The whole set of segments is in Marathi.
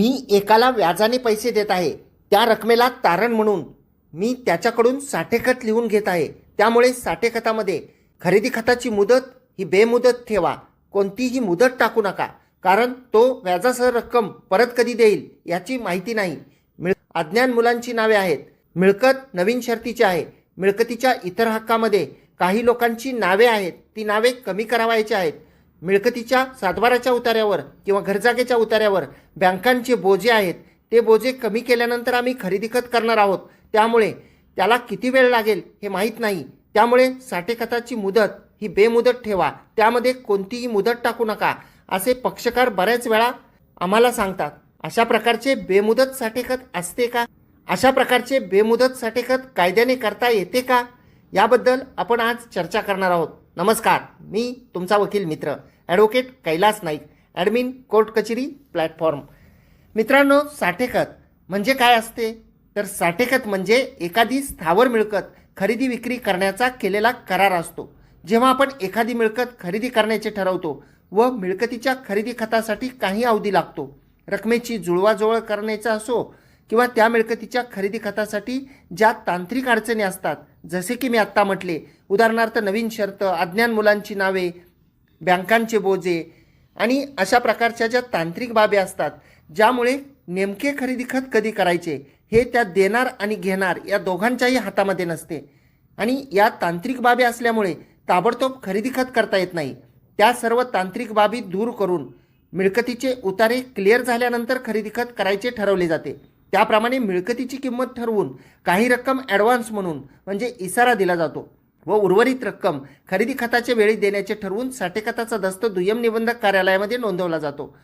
मी एकाला व्याजाने पैसे देत आहे. त्या रकमेला तारण म्हणून मी त्याच्याकडून साठेखत लिहून घेत आहे. त्यामुळे साठेखतामध्ये खरेदी खताची मुदत ही बेमुदत ठेवा. कोणतीही मुदत टाकू नका. कारण तो व्याजासह रक्कम परत कधी देईल याची माहिती नाही. मिळ अज्ञान मुलांची नावे आहेत. मिळकत नवीन शर्तीची आहे. मिळकतीच्या इतर हक्कामध्ये काही लोकांची नावे आहेत. ती नावे कमी करावायची आहेत. मिळकतीच्या सातबाराच्या उतार्यावर किंवा घरजागेच्या उतार्यावर बँकांचे बोजे आहेत ते बोजे कमी केल्यानंतर आम्ही खरेदी खत करणार आहोत. त्यामुळे त्याला किती वेळ लागेल हे माहीत नाही. त्यामुळे साठेखताची मुदत ही बेमुदत ठेवा. त्यामध्ये कोणतीही मुदत टाकू नका. असे पक्षकार बऱ्याच वेळा आम्हाला सांगतात अशा प्रकारचे बेमुदत साठेखत असते का? अशा प्रकारचे बेमुदत साठेखत कायद्याने करता येते का? याबद्दल आपण आज चर्चा करणार आहोत. नमस्कार मी तुमचा वकील मित्र advocate Kailas Naik admin court कचेरी प्लॅटफॉर्म मित्रांनो साठेखत म्हणजे काय असते? तर साठेखत म्हणजे एखादी स्थावर मिळकत खरेदी विक्री करण्याचा केलेला करार असतो. जेव्हा आपण एखादी मिळकत खरेदी करण्याचे ठरवतो व मिळकतीच्या खरेदी खतासाठी काही अवधी लागतो. रकमेची जुळवाजुळव करण्याचा असो किंवा त्या मिळकतीच्या खरेदी खतासाठी ज्या तांत्रिक अडचणी असतात जसे की मी आत्ता म्हटले उदाहरणार्थ नवीन शर्त अज्ञान मुलांची नावे बँकांचे बोजे आणि अशा प्रकारच्या ज्या तांत्रिक बाबी असतात ज्यामुळे नेमके खरेदी खत कधी करायचे हे त्या देणार आणि घेणार या दोघांच्याही हातामध्ये नसते. आणि या तांत्रिक बाबी असल्यामुळे ताबडतोब खरेदी खत करता येत नाही. त्या सर्व तांत्रिक बाबी दूर करून मिळकतीचे उतारे क्लिअर झाल्यानंतर खरेदी खत करायचे ठरवले जाते. त्याप्रमाणे मिळकतीची किंमत ठरवून काही रक्कम ॲडव्हान्स म्हणून म्हणजे इसारा दिला जातो व उर्वरित रक्कम खरेदी खताच्या वेळी देण्याचे ठरवून साठेखताचा दस्त दुय्यम निबंधक कार्यालयामध्ये नोंदवला जातो.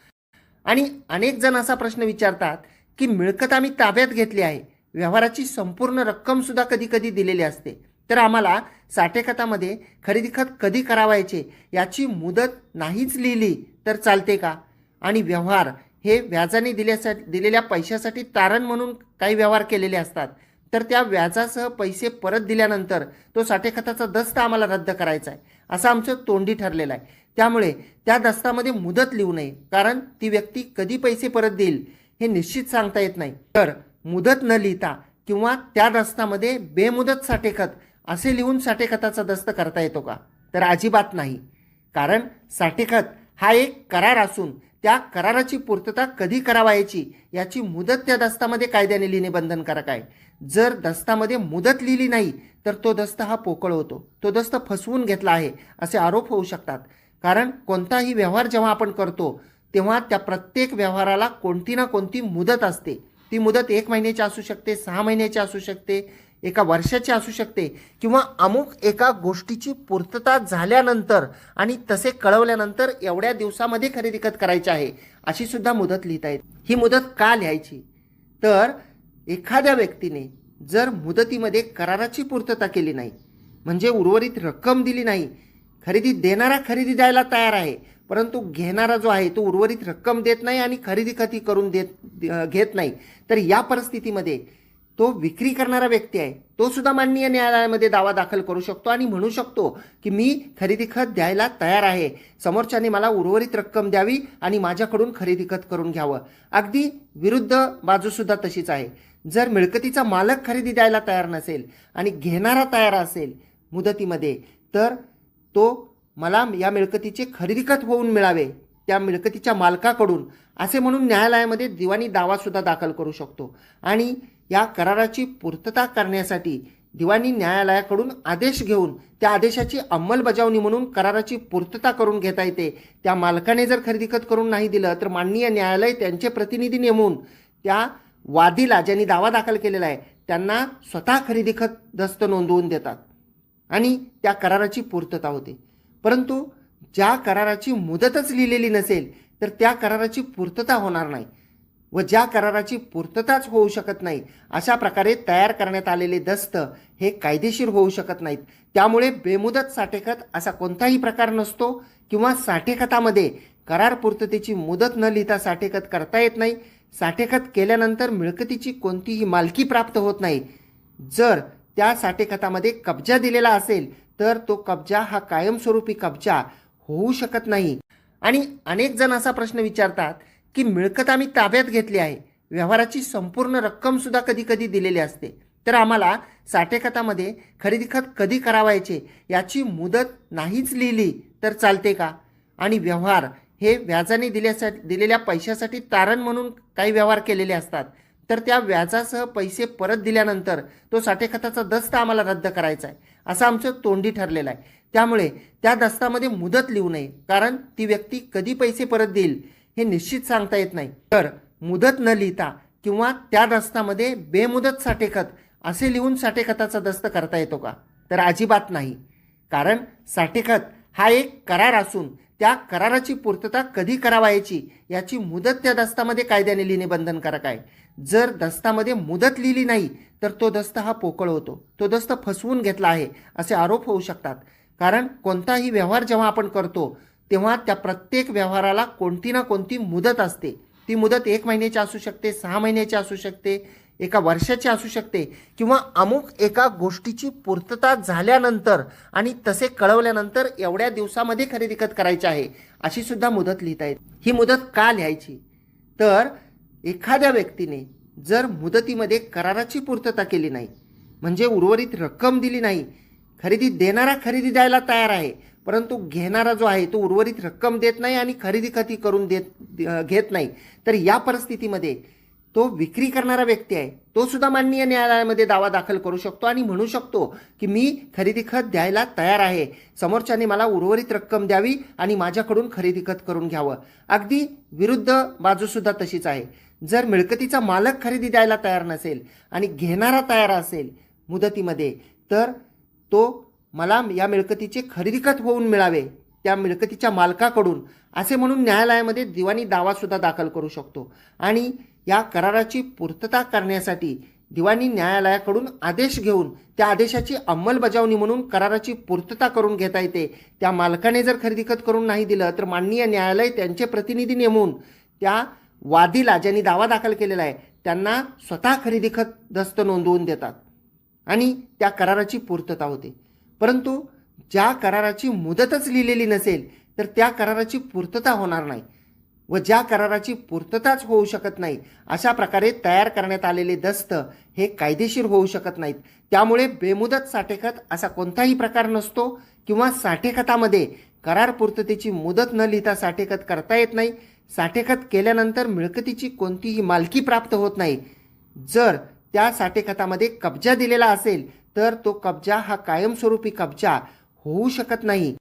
आणि अनेक जण असा प्रश्न विचारतात की मिळकत आम्ही ताब्यात घेतली आहे व्यवहाराची संपूर्ण रक्कम सुद्धा कधी कधी दिलेली असते. तर आम्हाला साठेखतामध्ये खरेदी खत कधी करावायचे याची मुदत नाहीच लिहिली तर चालते का? आणि व्यवहार हे व्याजाने दिल्यासाठी दिलेल्या पैशासाठी तारण म्हणून काही व्यवहार केलेले असतात. तर त्या व्याजासह पैसे परत दिल्यानंतर तो साठेखताचा दस्त आम्हाला रद्द करायचा आहे. असं आमचं तोंडी ठरलेलं आहे. त्यामुळे त्या दस्तामध्ये मुदत लिहू नये. कारण ती व्यक्ती कधी पैसे परत देईल हे निश्चित सांगता येत नाही. तर मुदत न लिहिता किंवा त्या दस्तामध्ये बेमुदत साठेखत असे लिहून साठेखताचा दस्त करता येतो का? तर अजिबात नाही. कारण साठेखत हा एक करार असून त्या कराराची पूर्तता कधी करावायची याची मुदत त्या दस्तामध्ये कायद्याने लिहिणे बंधनकारक आहे. जर दस्तामध्ये मुदत लिहिली नाही तर तो दस्त हा पोकळ होतो. तो दस्त फसवून घेतला आहे असे आरोप होऊ शकतात. कारण कोणताही व्यवहार जेव्हा आपण करतो तेव्हा त्या प्रत्येक व्यवहाराला कोणती ना कोणती मुदत असते. ती मुदत एक महिन्याची असू शकते सहा महिन्याची असू शकते एका वर्षाची असू शकते किंवा अमुक एका गोष्टीची पूर्तता झाल्यानंतर आणि तसे कळवल्यानंतर एवढ्या दिवसामध्ये खरेदी खत करायची आहे अशी सुद्धा मुदत लिहिता येते. ही मुदत का लिहायची? तर एखाद्या व्यक्तीने जर मुदतीमध्ये कराराची पूर्तता केली नाही म्हणजे उर्वरित रक्कम दिली नाही खरेदी देणारा खरेदी द्यायला तयार आहे परंतु घेणारा जो आहे तो उर्वरित रक्कम देत नाही आणि खरेदी खती करून देत घेत नाही तर या परिस्थितीमध्ये तो विक्री करणारा व्यक्ती आहे तो सुद्धा माननीय न्यायालयामध्ये दावा दाखल करू शकतो आणि म्हणू शकतो की मी खरेदी खत द्यायला तयार आहे. समोरच्याने मला उर्वरित रक्कम द्यावी आणि माझ्याकडून खरेदी खत करून घ्यावं. अगदी विरुद्ध बाजूसुद्धा तशीच आहे. जर मिळकतीचा मालक खरेदी द्यायला तयार नसेल आणि घेणारा तयार असेल मुदतीमध्ये तर तो मला या मिळकतीचे खरेदी खत होऊन मिळावे त्या मिळकतीच्या मालकाकडून असे म्हणून न्यायालयामध्ये दिवाणी दावासुद्धा दाखल करू शकतो. आणि या कराराची पूर्तता करण्यासाठी दिवाणी न्यायालयाकडून आदेश घेऊन त्या आदेशाची अंमलबजावणी म्हणून कराराची पूर्तता करून घेता येते. त्या मालकाने जर खरेदी खत करून नाही दिलं तर माननीय न्यायालय त्यांचे प्रतिनिधी नेमून त्या वादीला ज्यांनी दावा दाखल केलेला आहे त्यांना स्वतः खरेदी खत दस्त नोंदवून देतात आणि त्या कराराची पूर्तता होते. परंतु ज्या कराराची मुदतच लिहिलेली नसेल तर त्या कराराची पूर्तता होणार नाही. व ज्या कराराची पूर्तताच होऊ शकत नाही अशा प्रकारे तयार करण्यात आलेले दस्त हे कायदेशीर होऊ शकत नाहीत. त्यामुळे बेमुदत साठेखत असा कोणताही प्रकार नसतो किंवा साठेखतामध्ये करार पूर्ततेची मुदत न लिहिता साठेखत करता येत नाही. साठेखत केल्यानंतर मिळकतीची कोणतीही मालकी प्राप्त होत नाही. जर त्या साठेखतामध्ये कब्जा दिलेला असेल तर तो कब्जा हा कायमस्वरूपी कब्जा होऊ शकत नाही. आणि अनेक जण असा प्रश्न विचारतात की मिळकत आम्ही ताब्यात घेतली आहे. व्यवहाराची संपूर्ण रक्कमसुद्धा कधी कधी दिलेली असते. तर आम्हाला साठे खतामध्ये खरेदी खत कधी करावायचे याची मुदत नाहीच लिहिली तर चालते का? आणि व्यवहार हे व्याजाने दिल्यासाठी दिलेल्या पैशासाठी तारण म्हणून काही व्यवहार केलेले असतात. तर त्या व्याजासह पैसे परत दिल्यानंतर तो साठे खताचा दस्त आम्हाला रद्द करायचा आहे. असं आमचं तोंडी ठरलेलं आहे. त्यामुळे त्या दस्तामध्ये मुदत लिहू नये. कारण ती व्यक्ती कधी पैसे परत देईल? हे निश्चित सांगता येत नाही. तर मुदत न लिहिता किंवा त्या दस्तामध्ये बेमुदत साठेखत असे लिहून साठेखताचा दस्त करता येतो का? तर अजिबात नाही. कारण साठेखत हा एक करार असून त्या कराराची पूर्तता कधी करावायची याची मुदत त्या दस्तामध्ये कायद्याने लिहिणे बंधनकारक आहे. जर दस्तामध्ये मुदत लिहिली नाही तर तो दस्त हा पोकळ होतो. तो दस्त फसवून घेतला आहे असे आरोप होऊ शकतात. कारण कोणताही व्यवहार जेव्हा आपण करतो तेव्हा त्या प्रत्येक व्यवहाराला कोणती ना कोणती मुदत असते. ती मुदत एक महिन्याची असू शकते सहा महिन्याची असू शकते एका वर्षाची असू शकते किंवा अमुक एका गोष्टीची पूर्तता झाल्यानंतर आणि तसे कळवल्यानंतर एवढ्या दिवसामध्ये खरेदी खत करायची आहे अशी सुद्धा मुदत लिहिता येते. ही मुदत का लिहायची? तर एखाद्या व्यक्तीने जर मुदतीमध्ये कराराची पूर्तता केली नाही म्हणजे उर्वरित रक्कम दिली नाही खरेदी देणारा खरेदी द्यायला तयार आहे परंतु घेणारा जो आहे तो उर्वरित रक्कम देत नाही आणि खरेदी खती करून देत घेत नाही. तर या परिस्थितीमध्ये तो विक्री करणारा व्यक्ती आहे तो सुद्धा माननीय न्यायालयामध्ये दावा दाखल करू शकतो आणि म्हणू शकतो की मी खरेदी खत द्यायला तयार आहे. समोरच्याने मला उर्वरित रक्कम द्यावी आणि माझ्याकडून खरेदी खत करून घ्यावं. अगदी विरुद्ध बाजूसुद्धा तशीच आहे. जर मिळकतीचा मालक खरेदी द्यायला तयार नसेल आणि घेणारा तयार असेल मुदतीमध्ये तर तो मला या मिळकतीचे खरेदीखत होऊन मिळावे त्या मिळकतीच्या मालकाकडून असे म्हणून न्यायालयामध्ये दिवाणी दावासुद्धा दाखल करू शकतो. आणि या कराराची पूर्तता करण्यासाठी दिवाणी न्यायालयाकडून आदेश घेऊन त्या आदेशाची अंमलबजावणी म्हणून कराराची पूर्तता करून घेता येते. त्या मालकाने जर खरेदीखत करून नाही दिलं तर माननीय न्यायालय त्यांचे प्रतिनिधी नेमून त्या वादीला ज्यांनी दावा दाखल केलेला आहे त्यांना स्वतः खरेदी खत दस्त नोंदवून देतात. आणि त्या कराराची पूर्तता होते. परंतु ज्या कराराची मुदतच लिहिलेली नसेल तर त्या कराराची पूर्तता होणार नाही व ज्या कराराची पूर्तताच होऊ शकत नाही अशा प्रकारे तयार करण्यात आलेले दस्त हे कायदेशीर होऊ शकत नाहीत. त्यामुळे बेमुदत साठेखत असा कोणताही प्रकार नसतो किंवा साठेखतामध्ये करार पूर्ततेची मुदत न लिहिता साठेखत करता येत नाही. साठेखत केल्यानंतर मिळकतीची कोणतीही मालकी प्राप्त होत नाही. जर त्या साठेखतामध्ये कब्जा दिलेला असेल तर तो कब्जा हा कायमस्वरूपी कब्जा होऊ शकत नाही.